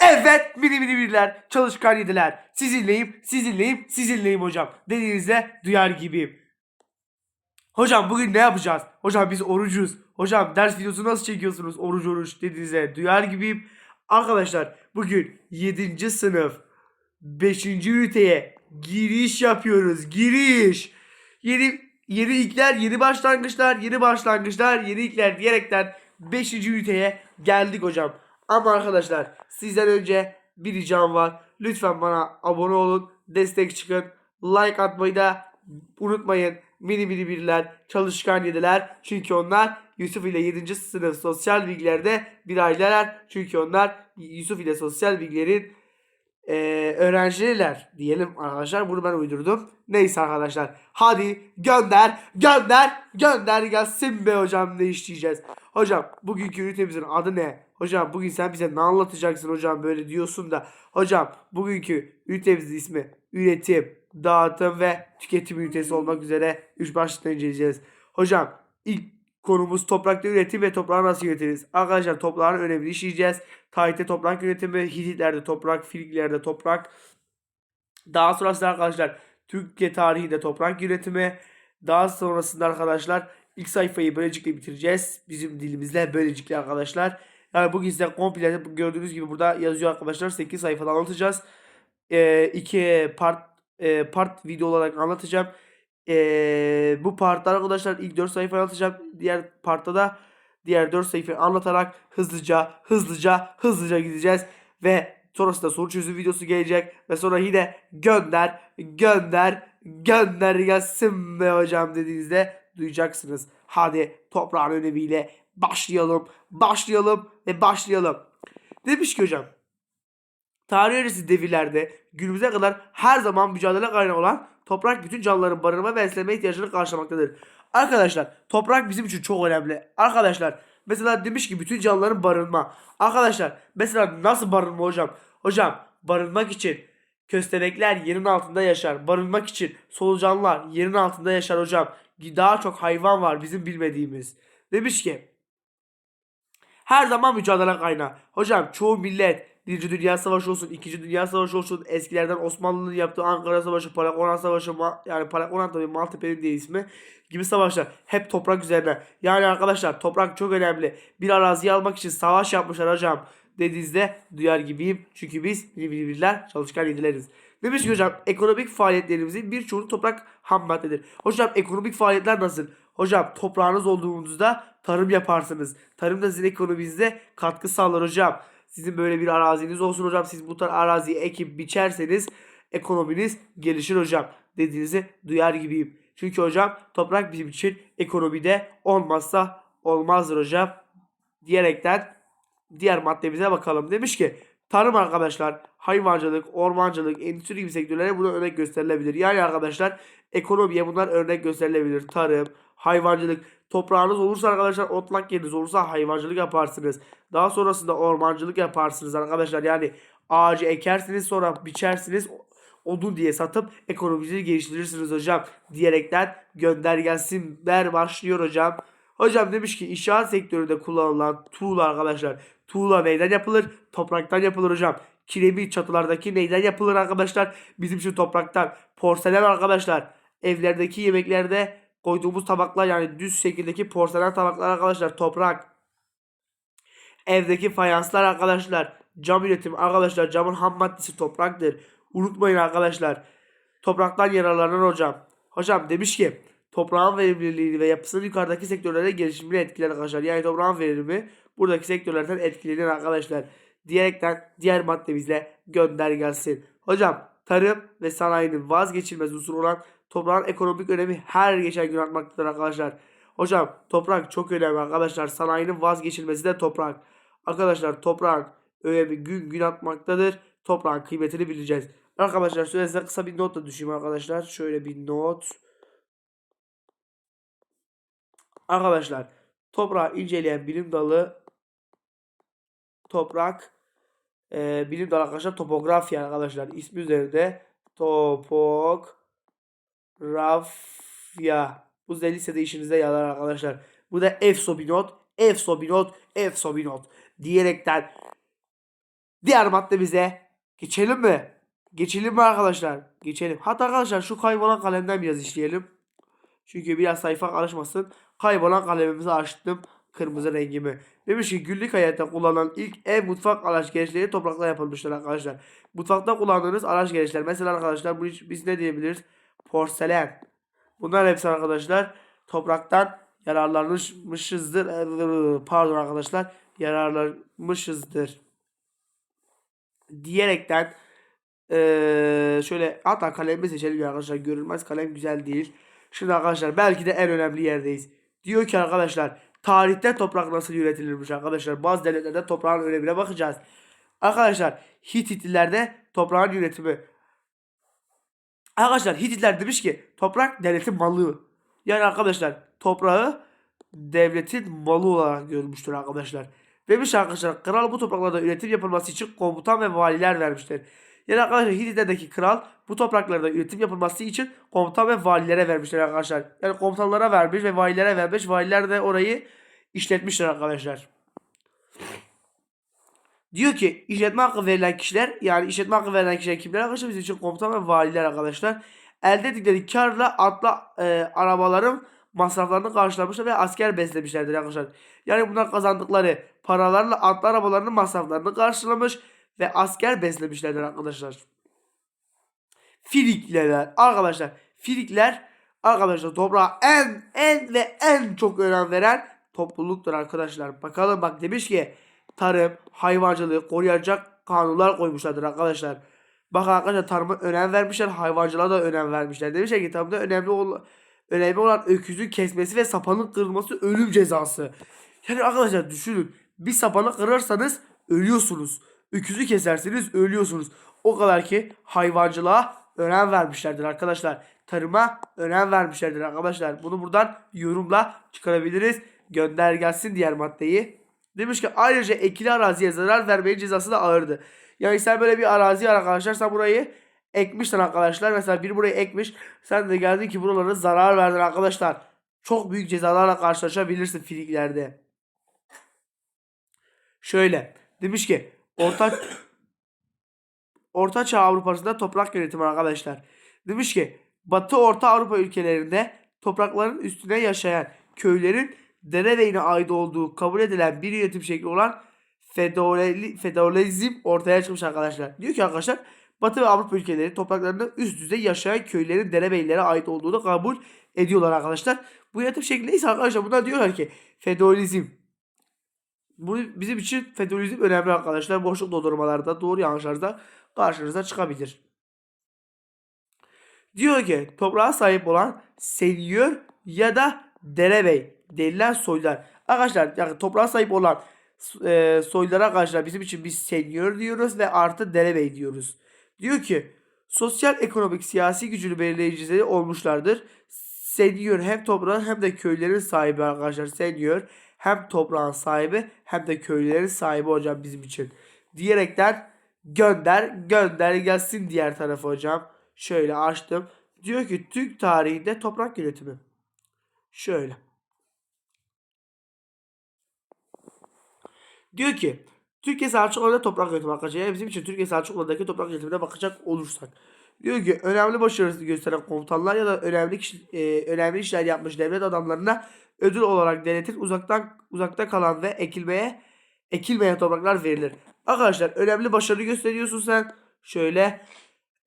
Evet mini mini birler, çalışkan yediler. Sizinleyim, sizinleyim, sizinleyim hocam. Dediğinizde duyar gibiyim. Hocam bugün ne yapacağız? Hocam biz orucuz. Hocam ders videosu nasıl çekiyorsunuz? Oruç oruç dediğinizde duyar gibiyim. Arkadaşlar bugün 7. sınıf 5. üniteye giriş yapıyoruz. Giriş. Yeni yeni ilkler, yeni başlangıçlar, yeni başlangıçlar, yeni ilkler diyerekten 5. üniteye geldik hocam. Ama arkadaşlar sizden önce bir ricam var. Lütfen bana abone olun, destek çıkın. Like atmayı da unutmayın. Mini mini birler, çalışkan yediler. Çünkü onlar Yusuf ile 7. sınıf sosyal bilgilerde bir aileler. Çünkü onlar Yusuf ile sosyal bilgilerin eee öğrencileriler diyelim arkadaşlar. Bunu ben uydurdum. Neyse arkadaşlar. Hadi gönder, gönder, gönder gelsin be hocam ne işleyeceğiz. Hocam bugünkü ünitemizin adı ne? Hocam bugün sen bize ne anlatacaksın hocam böyle diyorsun da. Hocam bugünkü ünitemizin ismi üretim, dağıtım ve tüketim ünitesi olmak üzere 3 başlıkta inceleyeceğiz. Hocam ilk konumuz toprakta üretim ve toprağı nasıl yönetiriz? Arkadaşlar toprağın önemini işleyeceğiz. Tarihte toprak yönetimi, Hititlerde toprak, Filiklerde toprak. Daha sonrasında arkadaşlar Türkiye tarihinde toprak yönetimi. Daha sonrasında arkadaşlar ilk sayfayı böylelikle bitireceğiz. Bizim dilimizle böylelikle arkadaşlar. Yani bugün size komple gördüğünüz gibi burada yazıyor arkadaşlar. 8 sayfada anlatacağız. Ee, part e, part video olarak anlatacağım. Ee, bu partta arkadaşlar ilk 4 sayfa anlatacağım. Diğer partta da diğer 4 sayfayı anlatarak hızlıca hızlıca hızlıca gideceğiz. Ve sonrasında soru çözüm videosu gelecek. Ve sonra yine gönder gönder gönder gelsin be hocam dediğinizde duyacaksınız. Hadi toprağın önemiyle başlayalım başlayalım ve başlayalım. Demiş ki hocam Tarih öncesi devirlerde günümüze kadar her zaman mücadele kaynağı olan toprak bütün canlıların barınma ve beslenme ihtiyaçlarını karşılamaktadır. Arkadaşlar toprak bizim için çok önemli. Arkadaşlar mesela demiş ki bütün canlıların barınma. Arkadaşlar mesela nasıl barınma hocam? Hocam barınmak için köstebekler yerin altında yaşar. Barınmak için solucanlar yerin altında yaşar hocam. Daha çok hayvan var bizim bilmediğimiz. Demiş ki her zaman mücadele kaynağı. Hocam çoğu millet Birinci Dünya Savaşı olsun, İkinci Dünya Savaşı olsun, eskilerden Osmanlı'nın yaptığı Ankara Savaşı, Parakonan Savaşı, Ma- yani Parakonan tabii Maltepe'nin diye ismi gibi savaşlar hep toprak üzerine. Yani arkadaşlar toprak çok önemli. Bir araziyi almak için savaş yapmışlar hocam dediğinizde duyar gibiyim. Çünkü biz birbirler çalışkan yedileriz. Demiş ki hocam ekonomik faaliyetlerimizin birçoğu toprak ham maddedir. Hocam ekonomik faaliyetler nasıl? Hocam toprağınız olduğunuzda tarım yaparsınız. Tarım da sizin ekonominize katkı sağlar hocam. Sizin böyle bir araziniz olsun hocam. Siz bu tarz araziyi ekip biçerseniz ekonominiz gelişir hocam dediğinizi duyar gibiyim. Çünkü hocam toprak bizim için ekonomide olmazsa olmazdır hocam diyerekten diğer maddemize bakalım. Demiş ki tarım arkadaşlar hayvancılık, ormancılık, endüstri gibi sektörlere buna örnek gösterilebilir. Yani arkadaşlar ekonomiye bunlar örnek gösterilebilir. Tarım, hayvancılık, toprağınız olursa arkadaşlar otlak yeriniz olursa hayvancılık yaparsınız. Daha sonrasında ormancılık yaparsınız arkadaşlar. Yani ağacı ekersiniz sonra biçersiniz odun diye satıp ekonominizi geliştirirsiniz hocam diyerekten gönder gelsin der başlıyor hocam. Hocam demiş ki inşaat sektöründe kullanılan tuğla arkadaşlar. Tuğla neyden yapılır? Topraktan yapılır hocam. Kiremit çatılardaki neyden yapılır arkadaşlar? Bizim şu topraktan. Porselen arkadaşlar. Evlerdeki yemeklerde koyduğumuz tabaklar yani düz şekildeki porselen tabaklar arkadaşlar toprak. Evdeki fayanslar arkadaşlar. Cam üretim arkadaşlar. Camın ham maddesi topraktır. Unutmayın arkadaşlar. Topraktan yararlanan hocam. Hocam demiş ki toprağın verimliliğini ve yapısının yukarıdaki sektörlere gelişimini etkiler arkadaşlar. Yani toprağın verimi buradaki sektörlerden etkilenir arkadaşlar. Diyerekten diğer maddemizle gönder gelsin. Hocam tarım ve sanayinin vazgeçilmez unsur olan toprağın ekonomik önemi her geçen gün artmaktadır arkadaşlar. Hocam toprak çok önemli arkadaşlar. Sanayinin vazgeçilmesi de toprak. Arkadaşlar toprağın önemi gün gün artmaktadır. Toprağın kıymetini bileceğiz. Arkadaşlar şöyle kısa bir not da düşeyim arkadaşlar. Şöyle bir not. Arkadaşlar toprağı inceleyen bilim dalı toprak e, bilim dalı arkadaşlar topografya arkadaşlar ismi üzerinde topografya bu da lisede işinize yarar arkadaşlar. Bu da EFSO bir not. EFSO bir not. EFSO bir not. Diyerekten diğer maddemize geçelim mi? Geçelim mi arkadaşlar? Geçelim. Hatta arkadaşlar şu kaybolan kalemden biraz işleyelim. Çünkü biraz sayfa karışmasın. Kaybolan kalemimizi açtım. Kırmızı rengimi. Demiş ki günlük hayatta kullanılan ilk ev mutfak araç gereçleri toprakla yapılmıştır arkadaşlar. Mutfakta kullandığınız araç gereçler. Mesela arkadaşlar biz ne diyebiliriz? Porselen. Bunlar hepsi arkadaşlar topraktan yararlanmışızdır. Pardon arkadaşlar. Yararlanmışızdır. Diyerekten ee, şöyle hatta kalemimi seçelim arkadaşlar. Görünmez kalem güzel değil. Şimdi arkadaşlar belki de en önemli yerdeyiz. Diyor ki arkadaşlar tarihte toprak nasıl üretilirmiş arkadaşlar. Bazı devletlerde toprağın önemine bakacağız. Arkadaşlar Hititlerde toprağın yönetimi. Arkadaşlar Hititler demiş ki toprak devletin malı. Yani arkadaşlar toprağı devletin malı olarak görmüştür arkadaşlar. Demiş arkadaşlar kral bu topraklarda üretim yapılması için komutan ve valiler vermiştir. Yani arkadaşlar Hititlerdeki kral bu topraklarda üretim yapılması için komutan ve valilere vermişler arkadaşlar. Yani komutanlara vermiş ve valilere vermiş. Valiler de orayı işletmişler arkadaşlar. Diyor ki işletme hakkı verilen kişiler yani işletme hakkı verilen kişiler kimler arkadaşlar bizim için komutan ve valiler arkadaşlar. Elde ettikleri karla atla e, arabaların masraflarını karşılamışlar ve asker beslemişlerdir arkadaşlar. Yani bunlar kazandıkları paralarla atlı arabalarının masraflarını karşılamış ve asker beslemişlerdir arkadaşlar. Filikler arkadaşlar. Filikler arkadaşlar toprağa en en ve en çok önem veren topluluktur arkadaşlar. Bakalım bak demiş ki tarım, hayvancılığı koruyacak kanunlar koymuşlardır arkadaşlar. Bakın arkadaşlar tarıma önem vermişler, hayvancılığa da önem vermişler. Demişler ki tarımda önemli olan önemli olan öküzün kesmesi ve sapanın kırılması ölüm cezası. Yani arkadaşlar düşünün. Bir sapanı kırarsanız ölüyorsunuz. Öküzü keserseniz ölüyorsunuz. O kadar ki hayvancılığa önem vermişlerdir arkadaşlar. Tarıma önem vermişlerdir arkadaşlar. Bunu buradan yorumla çıkarabiliriz. Gönder gelsin diğer maddeyi. Demiş ki ayrıca ekili araziye zarar vermeyin cezası da ağırdı. Yani sen böyle bir arazi var arkadaşlar sen burayı ekmişsin arkadaşlar. Mesela biri burayı ekmiş. Sen de geldin ki buralara zarar verdin arkadaşlar. Çok büyük cezalarla karşılaşabilirsin filiklerde. Şöyle demiş ki orta Orta Çağ Avrupa'sında toprak yönetimi arkadaşlar. Demiş ki Batı Orta Avrupa ülkelerinde toprakların üstüne yaşayan köylerin derebeyine ait olduğu kabul edilen bir yönetim şekli olan feodali, feodalizm ortaya çıkmış arkadaşlar. Diyor ki arkadaşlar Batı ve Avrupa ülkeleri topraklarında üst düzey yaşayan köylerin derebeylere ait olduğunu kabul ediyorlar arkadaşlar. Bu yönetim şekli neyse arkadaşlar bunlar diyorlar ki feodalizm bu bizim için feodalizm önemli arkadaşlar. Boşluk doldurmalarda doğru yanlışlarda karşınıza çıkabilir. Diyor ki toprağa sahip olan senior ya da derebey denilen soylar. Arkadaşlar yani toprağa sahip olan e, soylara arkadaşlar bizim için biz senior diyoruz ve artı derebey diyoruz. Diyor ki sosyal ekonomik siyasi gücünü belirleyicileri olmuşlardır. Senior hem toprağın hem de köylerin sahibi arkadaşlar. Senior hem toprağın sahibi hem de köylerin sahibi hocam bizim için. Diyerekten gönder gönder gelsin diğer tarafa hocam. Şöyle açtım. Diyor ki Türk tarihinde toprak yönetimi. Şöyle. Diyor ki Türkiye Selçuklu'da toprak yönetimi arkadaşlar. Yani bizim için Türkiye Selçuklu'daki toprak yönetimine bakacak olursak. Diyor ki önemli başarısı gösteren komutanlar ya da önemli kişi, e, önemli işler yapmış devlet adamlarına ödül olarak devletin uzaktan uzakta kalan ve ekilmeye ekilmeyen topraklar verilir. Arkadaşlar önemli başarı gösteriyorsun sen. Şöyle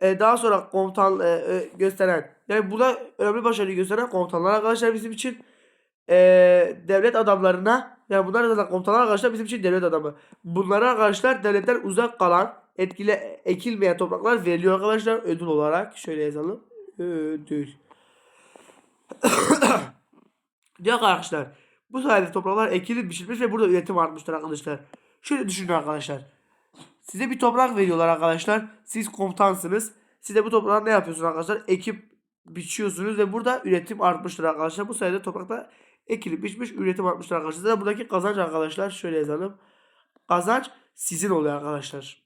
e, daha sonra komutan e, e, gösteren yani burada önemli başarıyı gösteren komutanlar arkadaşlar bizim için e, devlet adamlarına yani bunlar zaten komutanlar arkadaşlar bizim için devlet adamı. Bunlara arkadaşlar devletten uzak kalan etkile ekilmeyen topraklar veriliyor arkadaşlar ödül olarak. Şöyle yazalım. Ödül. Diyor arkadaşlar bu sayede topraklar ekilip biçilmiş ve burada üretim artmıştır arkadaşlar. Şöyle düşünün arkadaşlar. Size bir toprak veriyorlar arkadaşlar. Siz komutansınız. Size bu toprağı ne yapıyorsunuz arkadaşlar? Ekip biçiyorsunuz ve burada üretim artmıştır arkadaşlar. Bu sayede toprakta ekilip biçmiş üretim artmıştır arkadaşlar. Zaten buradaki kazanç arkadaşlar şöyle yazalım. Kazanç sizin oluyor arkadaşlar.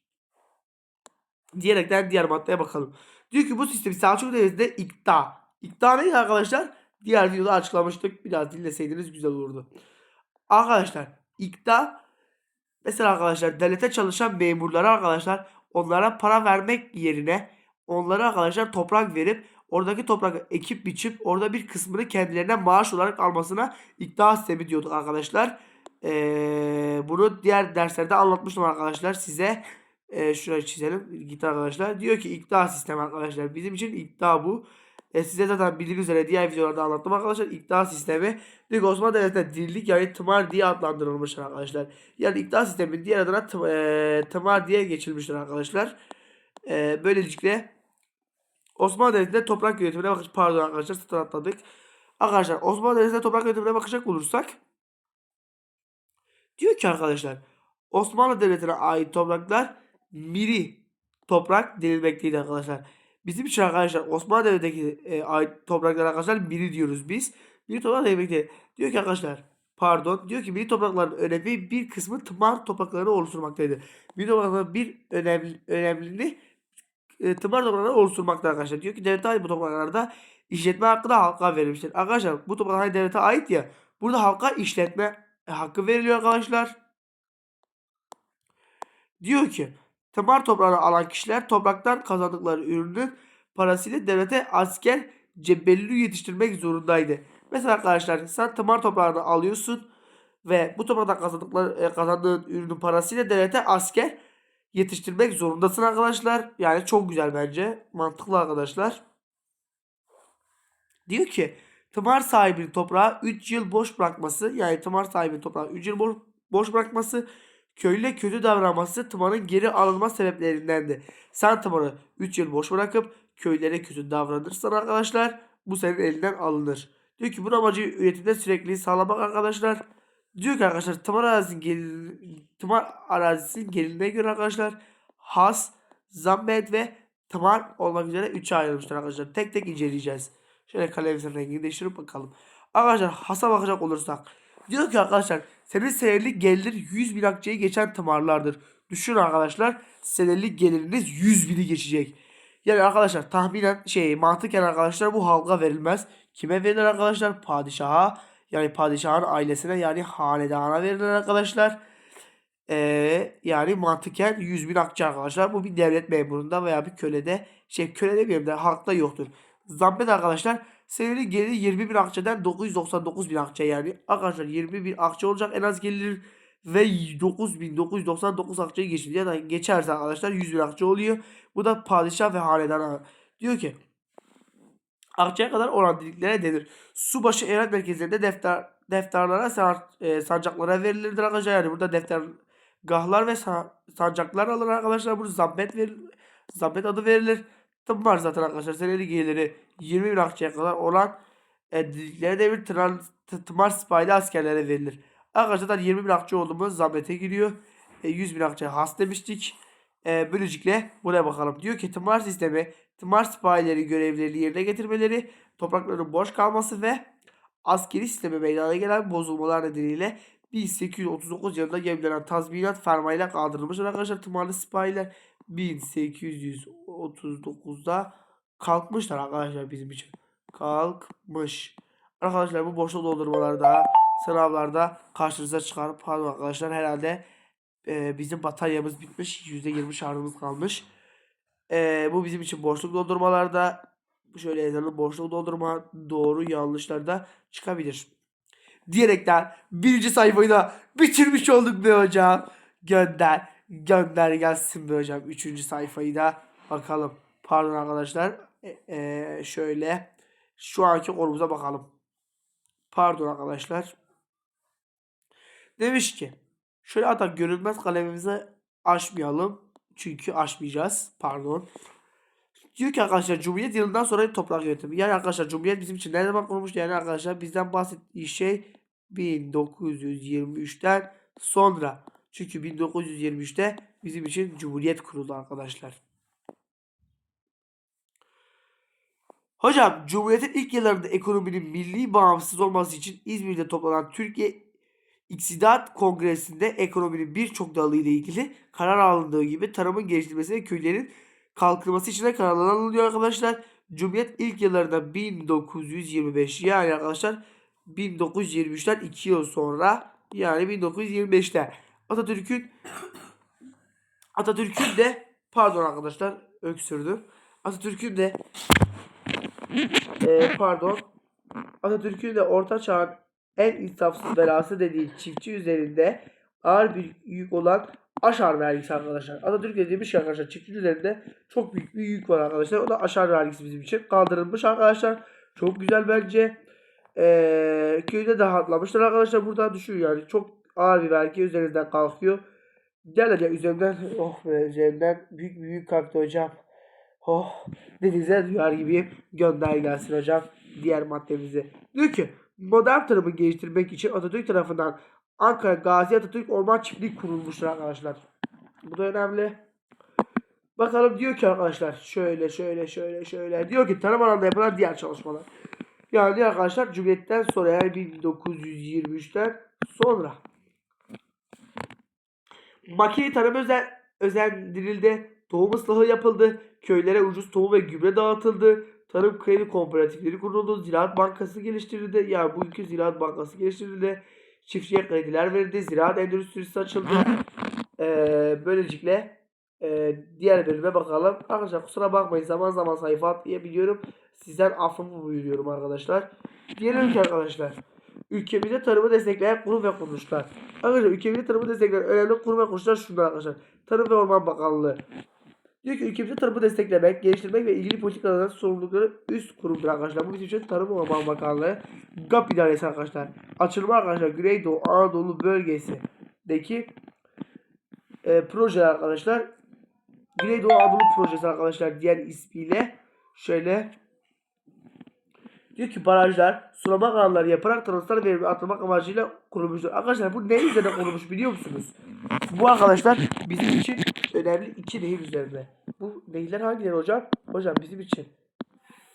Diyerekten diğer maddeye bakalım. Diyor ki bu sistemi Selçuklu Devleti'nde ikta. İkta neydi arkadaşlar? Diğer videoda açıklamıştık. Biraz dinleseydiniz güzel olurdu. Arkadaşlar ikta Mesela arkadaşlar devlete çalışan memurlara arkadaşlar onlara para vermek yerine onlara arkadaşlar toprak verip oradaki toprak ekip biçip orada bir kısmını kendilerine maaş olarak almasına ikna sistemi diyorduk arkadaşlar. Ee, bunu diğer derslerde anlatmıştım arkadaşlar size. Ee, şurayı çizelim. Git arkadaşlar. Diyor ki ikna sistemi arkadaşlar. Bizim için ikna bu. E, size zaten bildiğiniz üzere diğer videolarda anlattım arkadaşlar. İkna sistemi Lig Osmanlı Devleti'nde dirilik yani tımar diye adlandırılmıştır arkadaşlar. Yani ikna sistemin diğer adına tım, e, tımar diye geçilmiştir arkadaşlar. E, böylelikle Osmanlı Devleti'nde toprak yönetimine bakış pardon arkadaşlar satın atladık. Arkadaşlar Osmanlı Devleti'nde toprak yönetimine bakacak olursak diyor ki arkadaşlar Osmanlı Devleti'ne ait topraklar miri toprak denilmekteydi arkadaşlar. Bizim için arkadaşlar Osmanlı Devleti'ndeki e, ait topraklar arkadaşlar miri diyoruz biz. Miri toprak denilmekte. Diyor ki arkadaşlar pardon diyor ki miri toprakların önemi bir kısmı tımar topraklarını oluşturmaktaydı. Miri toprakların bir önemli önemliliğini e, tımar topraklarını oluşturmakta arkadaşlar. Diyor ki devlete ait bu topraklarda işletme hakkı da halka verilmiştir. Arkadaşlar bu topraklar hani devlete ait ya. Burada halka işletme e, hakkı veriliyor arkadaşlar. Diyor ki tımar toprağını alan kişiler topraktan kazandıkları ürünün parasıyla devlete asker cebelli yetiştirmek zorundaydı. Mesela arkadaşlar sen tımar toprağını alıyorsun ve bu topraktan kazandıkları, e, kazandığın ürünün parasıyla devlete asker yetiştirmek zorundasın arkadaşlar. Yani çok güzel bence. Mantıklı arkadaşlar. Diyor ki tımar sahibinin toprağı 3 yıl boş bırakması yani tımar sahibinin toprağı 3 yıl boş, boş bırakması köylüyle kötü davranması tımarın geri alınma sebeplerindendi. Sen tımarı 3 yıl boş bırakıp köylere kötü davranırsan arkadaşlar bu senin elinden alınır. Diyor ki bunun amacı üretimde sürekliliği sağlamak arkadaşlar. Diyor ki arkadaşlar tımar arazisinin gelin, tımar arazisinin gelinine göre arkadaşlar has, zammet ve tımar olmak üzere 3'e ayrılmışlar arkadaşlar. Tek tek inceleyeceğiz. Şöyle kalemimizin rengini değiştirip bakalım. Arkadaşlar hasa bakacak olursak. Diyor ki arkadaşlar senin senelik gelir 100 bin akçeyi geçen tımarlardır. Düşünün arkadaşlar senelik geliriniz 100 bini geçecek. Yani arkadaşlar tahminen şey mantıken arkadaşlar bu halka verilmez. Kime verilir arkadaşlar? Padişaha. Yani padişahın ailesine yani hanedana verilir arkadaşlar. Ee, yani mantıken 100 bin akçe arkadaşlar. Bu bir devlet memurunda veya bir kölede şey köle demeyeyim de halkta yoktur. Zambet arkadaşlar senelik geliri 20 bin akçeden 999 bin akçe yani. Arkadaşlar 20 bin akçe olacak en az gelir ve 9999 akçeyi geçti. Ya da geçerse arkadaşlar 100 bin akçe oluyor. Bu da padişah ve hanedana. Diyor ki akçeye kadar olan diliklere denir. Subaşı evlat merkezlerinde defter defterlara san, e, sancaklara verilirdir arkadaşlar. Yani burada defter gahlar ve sa- sancaklar alır arkadaşlar. Burada zabbet verilir. Zabbet adı verilir. Tıp var zaten arkadaşlar. Senelik geliri 20 bin akçeye kadar olan e, diliklere de bir tran, t- tımar sipahi askerlere verilir. Arkadaşlar zaten 20 bin akçe olduğumuz zabbete giriyor. E, 100 bin akçe has demiştik. E, böylelikle buraya bakalım. Diyor ki tımar sistemi tımar sipahileri görevlerini yerine getirmeleri, toprakların boş kalması ve askeri sisteme meydana gelen bozulmalar nedeniyle 1839 yılında gemilenen tazminat fermayla kaldırılmıştır arkadaşlar tımarlı sipahiler 1839'da kalkmışlar arkadaşlar bizim için. Kalkmış. Arkadaşlar bu boşluk doldurmalarda sınavlarda karşınıza çıkar. Pardon arkadaşlar herhalde e, bizim bataryamız bitmiş. %20 şarjımız kalmış. E, bu bizim için boşluk doldurmalarda şöyle yazalım boşluk doldurma doğru yanlışlarda çıkabilir. Diyerekten birinci sayfayı da bitirmiş olduk be hocam. Gönder. Gönder gelsin be hocam. Üçüncü sayfayı da bakalım. Pardon arkadaşlar. E, e, şöyle şu anki konumuza bakalım. Pardon arkadaşlar. Demiş ki şöyle hatta görünmez kalemimizi açmayalım. Çünkü açmayacağız. Pardon. Diyor ki arkadaşlar Cumhuriyet yılından sonra toprak yönetimi. Yani arkadaşlar Cumhuriyet bizim için ne zaman kurulmuş? Yani arkadaşlar bizden bahsettiği şey 1923'ten sonra. Çünkü 1923'te bizim için Cumhuriyet kuruldu arkadaşlar. Hocam Cumhuriyet'in ilk yıllarında ekonominin milli bağımsız olması için İzmir'de toplanan Türkiye İksidat Kongresi'nde ekonominin birçok dalı ile ilgili karar alındığı gibi tarımın geliştirilmesi ve köylerin kalkınması için de kararlar alınıyor arkadaşlar. Cumhuriyet ilk yıllarında 1925 yani arkadaşlar 1923'ten 2 yıl sonra yani 1925'te Atatürk'ün Atatürk'ün de pardon arkadaşlar öksürdüm. Atatürk'ün de e, pardon Atatürk'ün de orta çağın en insafsız belası dediği çiftçi üzerinde ağır bir yük olan aşar vergisi arkadaşlar. Atatürk dediğimiz şey arkadaşlar çiftçi üzerinde çok büyük bir yük var arkadaşlar. O da aşar vergisi bizim için kaldırılmış arkadaşlar. Çok güzel bence. Ee, köyde de rahatlamışlar arkadaşlar. Burada düşüyor yani. Çok ağır bir vergi üzerinden kalkıyor. Gel ya üzerinden oh be üzerinden büyük bir yük kalktı hocam. Oh denize duyar gibi gönder gelsin hocam diğer maddemizi. Diyor ki modern tarımı geliştirmek için Atatürk tarafından Ankara Gazi Atatürk Orman Çiftliği kurulmuştur arkadaşlar. Bu da önemli. Bakalım diyor ki arkadaşlar şöyle şöyle şöyle şöyle diyor ki tarım alanında yapılan diğer çalışmalar. Yani arkadaşlar Cumhuriyet'ten sonra yani 1923'ten sonra makine tarım özen, özendirildi. Tohum ıslahı yapıldı. Köylere ucuz tohum ve gübre dağıtıldı. Tarım kredi kooperatifleri kuruldu. Ziraat Bankası geliştirildi. Yani bu ülke Ziraat Bankası geliştirildi. Çiftçiye krediler verildi. Ziraat endüstrisi açıldı. Ee, böylelikle e, diğer bölüme bakalım. Arkadaşlar kusura bakmayın zaman zaman sayfa atlayabiliyorum. Sizden affımı buyuruyorum arkadaşlar. Diyelim ki arkadaşlar. Ülkemizde tarımı destekleyen kurum ve kuruluşlar. Arkadaşlar ülkemizde tarımı destekleyen önemli kurum ve kuruluşlar şunlar arkadaşlar. Tarım ve Orman Bakanlığı. Diyor ki ülkemizde tarımı desteklemek, geliştirmek ve ilgili politikalardan sorumlulukları üst kurumdur arkadaşlar. Bu bizim için Tarım Orman Bakanlığı. GAP idaresi arkadaşlar. Açılma arkadaşlar Güneydoğu Anadolu bölgesindeki e, proje arkadaşlar. Güneydoğu Anadolu projesi arkadaşlar diğer ismiyle şöyle Diyor ki barajlar, sulama kanalları yaparak transfer verimi artırmak amacıyla kurulmuştur. Arkadaşlar bu ne üzerine kurulmuş biliyor musunuz? Bu arkadaşlar bizim için önemli iki nehir üzerine. Bu nehirler hangileri hocam? Hocam bizim için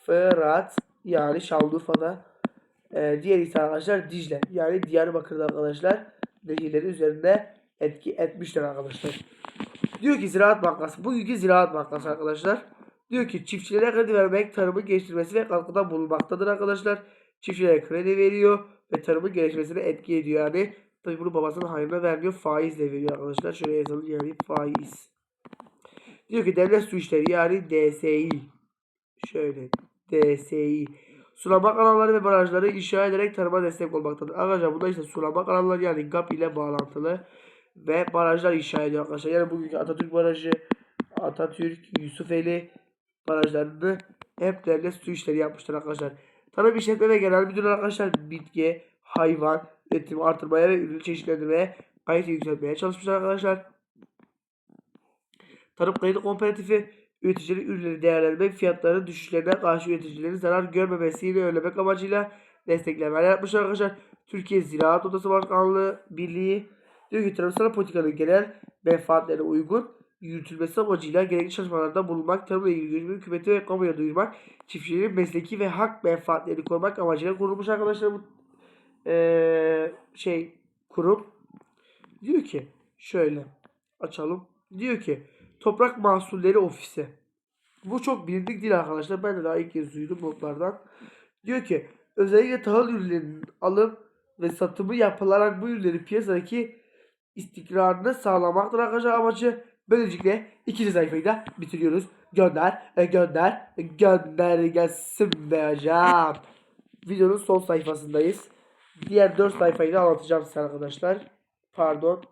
Fırat yani Şanlıurfa'da e, diğer ise arkadaşlar Dicle yani Diyarbakır'da arkadaşlar nehirleri üzerinde etki etmişler arkadaşlar. Diyor ki Ziraat Bankası. Bugünkü Ziraat Bankası arkadaşlar. Diyor ki çiftçilere kredi vermek tarımın geliştirmesi ve katkıda bulunmaktadır arkadaşlar. Çiftçilere kredi veriyor ve tarımın gelişmesine etki ediyor. Yani tabi bunu babasının hayrına vermiyor. Faizle veriyor arkadaşlar. Şöyle yazalım yani faiz. Diyor ki devlet su işleri yani DSİ. Şöyle DSİ. Sulama kanalları ve barajları inşa ederek tarıma destek olmaktadır. Arkadaşlar bu da işte sulama kanalları yani GAP ile bağlantılı ve barajlar inşa ediyor arkadaşlar. Yani bugünkü Atatürk Barajı, Atatürk, Yusufeli barajlarını hep devlet su işleri yapmışlar arkadaşlar. Tarım İşletme ve Genel Müdürlüğü arkadaşlar bitki, hayvan üretimi artırmaya ve ürün çeşitlendirmeye kalite yükseltmeye çalışmışlar arkadaşlar. Tarım Kredi Kooperatifi üreticilerin ürünleri değerlendirmek, fiyatların düşüşlerine karşı üreticilerin zarar görmemesini önlemek amacıyla desteklemeler yapmışlar arkadaşlar. Türkiye Ziraat Odası Başkanlığı Birliği diyor ki tarımsal politikanın genel menfaatlerine uygun yürütülmesi amacıyla gerekli çalışmalarda bulunmak, tarımla ilgili görüşme hükümeti ve kamuya duyurmak, çiftçilerin mesleki ve hak menfaatlerini korumak amacıyla kurulmuş arkadaşlar bu eee, şey kurum. Diyor ki şöyle açalım. Diyor ki Toprak Mahsulleri Ofisi. Bu çok bilindik değil arkadaşlar. Ben de daha ilk kez duydum notlardan. Diyor ki özellikle tahıl ürünlerinin alım ve satımı yapılarak bu ürünlerin piyasadaki istikrarını sağlamaktır arkadaşlar amacı. Böylelikle ikinci sayfayı da bitiriyoruz. Gönder, gönder, gönder gelsin be hocam. Videonun son sayfasındayız. Diğer dört sayfayı da anlatacağım size arkadaşlar. Pardon.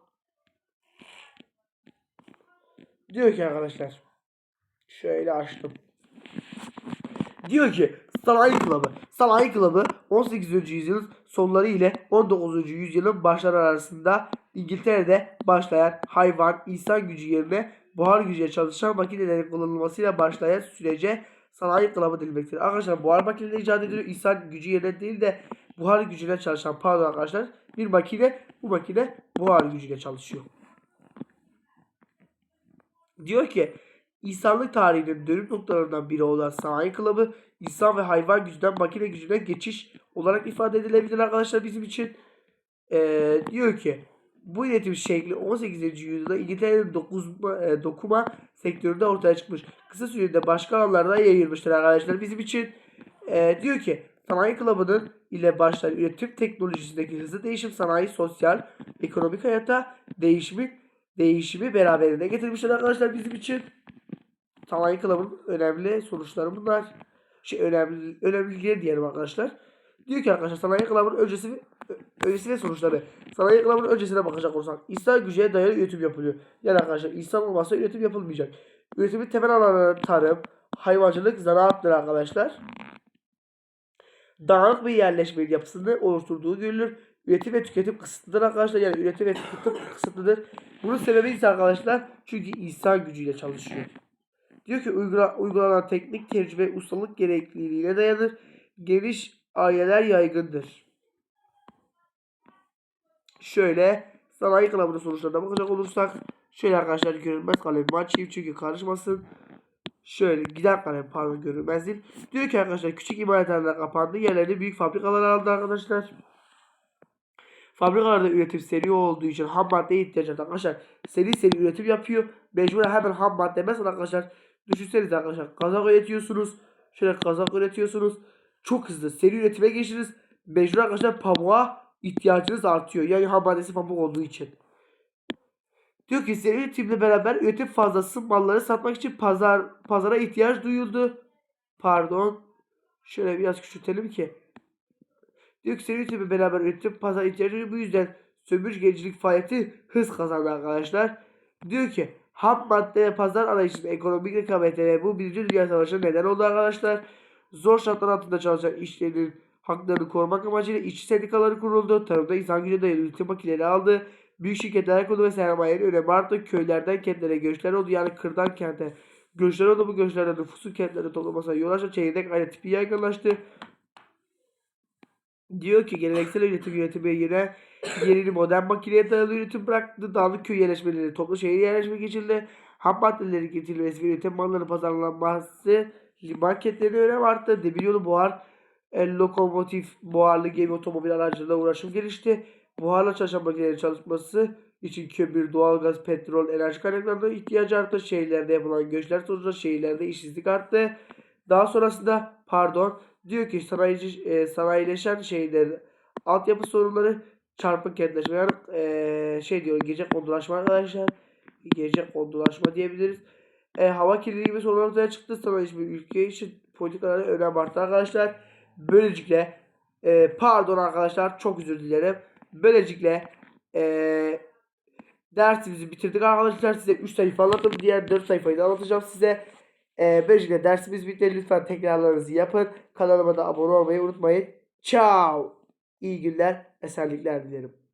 Diyor ki arkadaşlar. Şöyle açtım. Diyor ki Sanayi Club'ı. Sanayi Club'ı 18. yüzyılın sonları ile 19. yüzyılın başları arasında İngiltere'de başlayan hayvan, insan gücü yerine buhar gücüyle çalışan makinelerin kullanılmasıyla başlayan sürece sanayi kılavı denilmektedir. Arkadaşlar buhar makineleri icat ediliyor. İnsan gücü yerine değil de buhar gücüyle çalışan pardon arkadaşlar bir makine bu makine buhar gücüyle çalışıyor. Diyor ki insanlık tarihinin dönüm noktalarından biri olan sanayi kılavı insan ve hayvan gücünden makine gücüne geçiş olarak ifade edilebilir arkadaşlar bizim için. Ee, diyor ki bu iletim şekli 18. yüzyılda İngiltere'nin dokuzma, e, dokuma sektöründe ortaya çıkmış. Kısa sürede başka alanlarda yayılmıştır arkadaşlar bizim için. Ee, diyor ki sanayi kılavının ile başlayan üretim teknolojisindeki hızlı değişim sanayi, sosyal, ekonomik hayata değişimi değişimi beraberinde getirmişler arkadaşlar bizim için. Sanayi kılavuzunun önemli sonuçları bunlar. Şey önemli önemli bilgiler diyelim arkadaşlar. Diyor ki arkadaşlar sanayi kılavuzunun öncesi öncesi ve sonuçları. Sanayi kılavuzunun öncesine bakacak olursak insan gücüne dayalı üretim yapılıyor. Yani arkadaşlar insan olmazsa üretim yapılmayacak. Üretimin temel alanları tarım, hayvancılık, zanaatdır arkadaşlar. Dağınık bir yerleşmenin yapısını oluşturduğu görülür. Üretim ve tüketim kısıtlıdır arkadaşlar. Yani üretim ve tüketim kısıtlıdır. Bunun sebebi ise arkadaşlar çünkü insan gücüyle çalışıyor. Diyor ki uygula, uygulanan teknik tecrübe ustalık gerekliliğine dayanır. Geniş aileler yaygındır. Şöyle sanayi kılavuzun sonuçlarına bakacak olursak şöyle arkadaşlar görünmez kalemimi açayım çünkü karışmasın. Şöyle giden kalem pardon görünmez değil. Diyor ki arkadaşlar küçük imalathaneler kapandı. Yerlerini büyük fabrikalar aldı arkadaşlar. Fabrikalarda üretim seri olduğu için ham maddeye ihtiyaç var arkadaşlar. Seri seri üretim yapıyor. Mecburen hemen ham madde mesela arkadaşlar. Düşünsenize arkadaşlar kazak üretiyorsunuz. Şöyle kazak üretiyorsunuz. Çok hızlı seri üretime geçtiniz. Mecbur arkadaşlar pamuğa ihtiyacınız artıyor. Yani ham maddesi pamuk olduğu için. Diyor ki seri üretimle beraber üretim fazlası malları satmak için pazar pazara ihtiyaç duyuldu. Pardon. Şöyle biraz küçültelim ki. Diyor ki seri üretimle beraber üretim pazar ihtiyacı. Bu yüzden sömürgecilik faaliyeti hız kazandı arkadaşlar. Diyor ki ham madde ve pazar arayışında ekonomik rekabete ve bu birinci dünya savaşına neden oldu arkadaşlar. Zor şartlar altında çalışan işçilerin haklarını korumak amacıyla işçi sendikaları kuruldu. Tarımda insan gücüne dayalı üretim makineleri aldı. Büyük şirketler kurdu ve sermayenin önemi arttı. Köylerden kentlere göçler oldu. Yani kırdan kente göçler oldu. Bu göçlerden nüfusun kentlere toplamasına yol açtı. Çekirdek aile tipi yaygınlaştı. Diyor ki geleneksel üretim yönetimi yerine yerini modern makineye dayalı üretim bıraktı. Dağlık köy yerleşmeleri toplu şehir yerleşme geçildi. Ham maddelerin getirilmesi ve üretim mallarının pazarlanması liman kentlerine önem arttı. Demir yolu buhar, el lokomotif, buharlı gemi otomobil araçlarına uğraşım gelişti. Buharla çalışan makinelerin çalışması için kömür, doğalgaz, petrol, enerji kaynaklarına ihtiyaç arttı. Şehirlerde yapılan göçler sonucunda şehirlerde işsizlik arttı. Daha sonrasında pardon diyor ki sanayici, e, sanayileşen şehirlerin altyapı sorunları çarpık kentleşme yani e, şey diyor gece kondulaşma arkadaşlar. Gece kondulaşma diyebiliriz. E, hava kirliliği gibi sorunlar ortaya çıktı. Sanayileşme ülke için politikalara önem arttı arkadaşlar. Böylelikle e, pardon arkadaşlar çok özür dilerim. Böylelikle e, dersimizi bitirdik arkadaşlar. Size 3 sayfa anlattım. Diğer 4 sayfayı da anlatacağım size. E, böylelikle dersimiz bitti. Lütfen tekrarlarınızı yapın. Kanalıma da abone olmayı unutmayın. Ciao. İyi günler, esenlikler dilerim.